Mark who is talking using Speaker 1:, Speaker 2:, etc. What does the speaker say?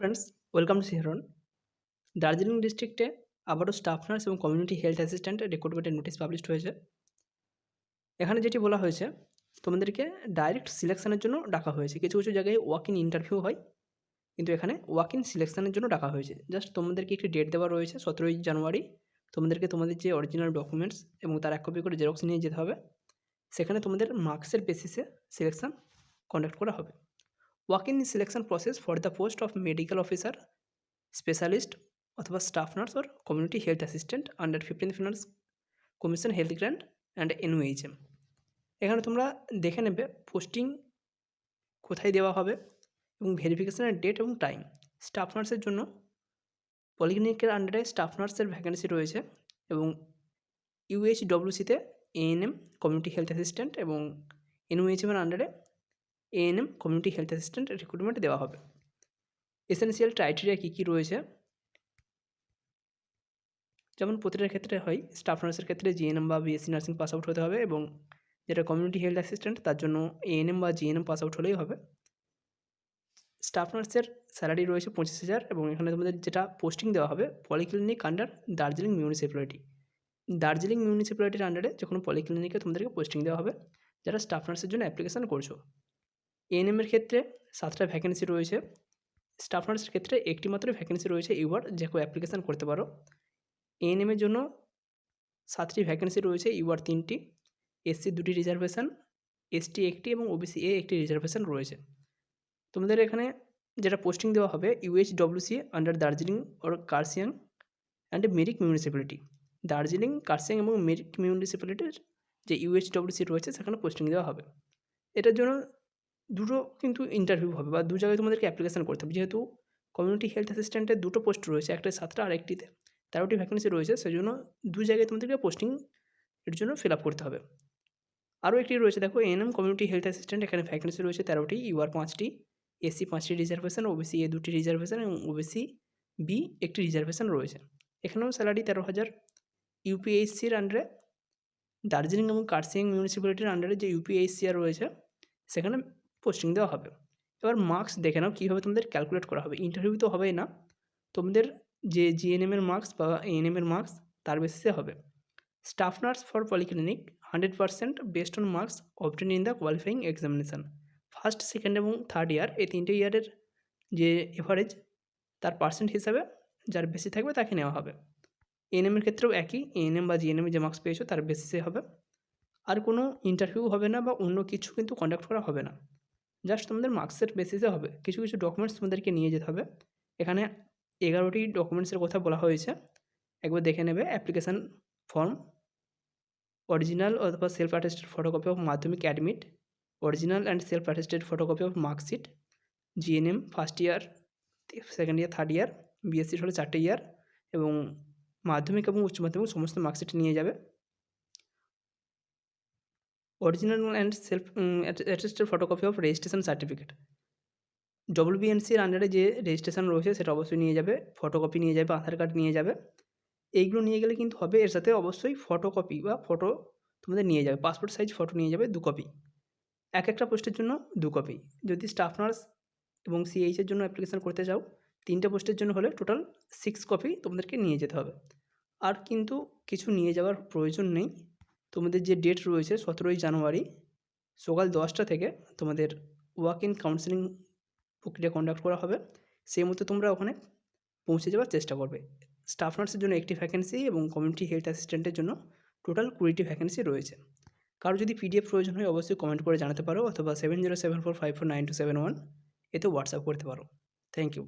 Speaker 1: Friends welcome to সিহরন দার্জিলিং ডিস্ট্রিক্টে আবারও স্টাফ নার্স এবং কমিউনিটি হেলথ অ্যাসিস্ট্যান্ট রিক্রুটমেন্টের নোটিশ পাবলিশ হয়েছে। এখানে যেটি বলা হয়েছে, তোমাদেরকে ডাইরেক্ট সিলেকশানের জন্য ডাকা হয়েছে। কিছু কিছু জায়গায় ওয়াক ইন ইন্টারভিউ হয়, কিন্তু এখানে ওয়াক ইন সিলেকশনের জন্য ডাকা হয়েছে। জাস্ট তোমাদেরকে একটি ডেট দেওয়া রয়েছে, সতেরোই জানুয়ারি। তোমাদেরকে তোমাদের যে অরিজিনাল ডকুমেন্টস এবং তার এক কপি করে জেরক্স নিয়ে যেতে হবে। সেখানে তোমাদের মার্কসের বেসিসে সিলেকশন কন্ডাক্ট করা হবে। Walk in selection process for the post of medical officer specialist অথবা staff nurse or community health assistant under fifteen finance commission health grand and NOHM এখানে তোমরা দেখে নেবে পোস্টিং কোথায় দেওয়া হবে এবং ভেরিফিকেশনের ডেট এবং টাইম স্টাফ নার্সের জন্য পলিক্লিনিকের আন্ডারে স্টাফ নার্সের ভ্যাকেন্সি রয়েছে এবং ইউএইচডব্লিউসিতে এএনএম কমিউনিটি হেলথ অ্যাসিস্ট্যান্ট এবং এনওএইচএমের আন্ডারে ANM community health assistant recruitment দেওয়া হবে। এসেন্সিয়াল ক্রাইটেরিয়া কী কী রয়েছে? যেমন প্রতিটার ক্ষেত্রে হয় স্টাফ নার্সের ক্ষেত্রে জিএনএম বা বিএসসি নার্সিং পাস আউট হতে হবে এবং যেটা কমিউনিটি হেলথ অ্যাসিস্ট্যান্ট তার জন্য এএনএম বা জিএনএম পাস আউট হলেই হবে। স্টাফ নার্সের স্যালারি রয়েছে পঁচিশ হাজার এবং এখানে তোমাদের যেটা পোস্টিং দেওয়া হবে polyclinic under Darjeeling municipality Darjeeling মিউনিসিপ্যালিটির আন্ডারে যে কোনো পলিক্লিনিকে তোমাদেরকে পোস্টিং দেওয়া হবে, যারা স্টাফ নার্সের জন্য অ্যাপ্লিকেশান করছ। এএনএমের ক্ষেত্রে সাতটা ভ্যাকেন্সি রয়েছে। স্টাফ নার্সের ক্ষেত্রে একটি মাত্র ভ্যাকেন্সি রয়েছে ইউআর যে কেউ অ্যাপ্লিকেশান করতে পারো। এএনএমের জন্য সাতটি ভ্যাকেন্সি রয়েছে ইউআর তিনটি। এসসি দুটি রিজার্ভেশন এসটি একটি এবং ওবিসি এ একটি রিজার্ভেশন রয়েছে। তোমাদের এখানে যেটা পোস্টিং দেওয়া হবে UH UHWC under Darjeeling or Kurseong and Mirik municipality Darjeeling Kurseong এবং মেরিক মিউনিসিপ্যালিটির যে ইউএইচডব্লিউসি রয়েছে, সেখানে পোস্টিং দেওয়া হবে। এটার জন্য দুটো কিন্তু ইন্টারভিউ হবে বা দু জায়গায় তোমাদেরকে অ্যাপ্লিকেশান করতে হবে। যেহেতু কমিউনিটি হেলথ অ্যাসিস্ট্যান্টের দুটো পোস্ট রয়েছে, একটা সাতটা আর একটিতে। তেরোটি ভ্যাকেন্সি রয়েছে সেই জন্য দু জায়গায় তোমাদেরকে পোস্টিং এর জন্য ফিল আপ করতে হবে। আরও একটি রয়েছে, দেখো এনএম কমিউনিটি হেলথ অ্যাসিস্ট্যান্ট এখানে ভ্যাকেন্সি রয়েছে তেরোটি ইউআর পাঁচটি এসসি পাঁচটি রিজার্ভেশন ওবিসি এ দুটি রিজার্ভেশন এবং ওবিসি বি একটি রিজার্ভেশন রয়েছে। এখানেও স্যালারি তেরো হাজার। ইউপিএইচসির আন্ডারে দার্জিলিং এবং কার্সিং মিউনিসিপ্যালিটির আন্ডারে যে ইউপিএইচসিআর রয়েছে, সেখানে পোস্টিং দেওয়া হবে। এবার মার্কস দেখে নাও কীভাবে তোমাদের ক্যালকুলেট করা হবে। ইন্টারভিউ তো হবেই না। তোমাদের যে জিএনএমের মার্কস বা এএনএমের মার্কস তার বেসিসে হবে। Staff nurse for polyclinic hundred percent best on marks obtain in the qualifying examination first second এবং থার্ড ইয়ার এই তিনটে ইয়ারের যে এভারেজ তার পার্সেন্ট হিসাবে যার বেশি থাকবে তাকে নেওয়া হবে। এএনএমের ক্ষেত্রেও একই। এএনএম বা জিএনএম যে মার্কস পেয়েছ, তার বেসিসে হবে। আর কোনো ইন্টারভিউ হবে না বা অন্য কিছু কিন্তু কন্ডাক্ট করা হবে না। জাস্ট তোমাদের মার্কসের বেসিসে হবে। কিছু কিছু ডকুমেন্টস তোমাদেরকে নিয়ে যেতে হবে। এখানে এগারোটি ডকুমেন্টসের কথা বলা হয়েছে। একবার দেখে নেবে। অ্যাপ্লিকেশান ফর্ম অরিজিনাল অথবা self attested photocopy of Madhyamik admit original and self attested photocopy of marksheet GNM first year second year third year BSc হলে চারটে ইয়ার এবং মাধ্যমিক এবং উচ্চ মাধ্যমিক সমস্ত মার্কশিট নিয়ে যাবে। Original and self attested photocopy of registration certificate ডব্লিউবিএনসির আন্ডারে যে রেজিস্ট্রেশন রয়েছে, সেটা অবশ্যই নিয়ে যাবে ফটোকপি নিয়ে যাবে, আধার কার্ড নিয়ে যাবে। এইগুলো নিয়ে গেলে কিন্তু হবে, এর সাথে অবশ্যই ফটোকপি বা ফটো তোমাদের নিয়ে যাবে পাসপোর্ট সাইজ ফটো নিয়ে যাবে, দু কপি এক একটা পোস্টের জন্য দু কপি যদি স্টাফ নার্স এবং সিএইচের জন্য অ্যাপ্লিকেশান করতে চাও, তিনটে পোস্টের জন্য হলে টোটাল সিক্স কপি তোমাদেরকে নিয়ে যেতে হবে। আর কিন্তু কিছু নিয়ে যাওয়ার প্রয়োজন নেই। তোমাদের যে ডেট রয়েছে সতেরোই জানুয়ারি সকাল দশটা থেকে তোমাদের ওয়াক ইন কাউন্সেলিং প্রক্রিয়া কন্ডাক্ট করা হবে। সেই মতো তোমরা ওখানে পৌঁছে যাওয়ার চেষ্টা করবে। স্টাফ নার্সের জন্য একটি ভ্যাকেন্সি এবং কমিউনিটি হেলথ অ্যাসিস্ট্যান্টের জন্য টোটাল কুড়িটি ভ্যাকেন্সি রয়েছে। কারও যদি পিডিএফ প্রয়োজন হয় অবশ্যই কমেন্ট করে জানাতে পারো অথবা seven zero seven four five four nine two seven one এতে হোয়াটসঅ্যাপ করতে পারো। Thank you